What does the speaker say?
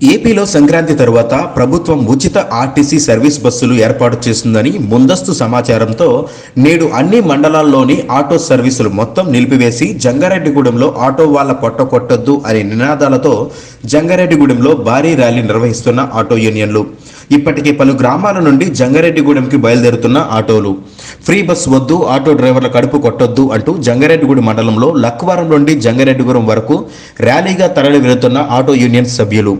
ఏపీలో సంక్రాంతి తరువాత ప్రభుత్వం ఉచిత ఆర్టీసీ సర్వీస్ బస్సులు ఏర్పాటు చేస్తుందని ముందస్తు సమాచారంతో నేడు అన్ని మండలాల్లోని ఆటో సర్వీసులు మొత్తం నిలిపివేసి జంగారెడ్డిగూడెంలో ఆటో వాళ్ళ పొట్ట కొట్టొద్దు అనే నినాదాలతో జంగారెడ్డిగూడెంలో భారీ ర్యాలీ నిర్వహిస్తున్న ఆటో యూనియన్లు. ఇప్పటికే పలు గ్రామాల నుండి జంగారెడ్డిగూడెంకి బయలుదేరుతున్న ఆటోలు. ఫ్రీ బస్ వద్దు ఆటో డ్రైవర్ల కడుపు కొట్టొద్దు అంటూ జంగారెడ్డిగూడెం మండలంలో లక్వారం నుండి జంగారెడ్డిగూడెం వరకు ర్యాలీగా తరలి వెళుతున్న ఆటో యూనియన్ సభ్యులు.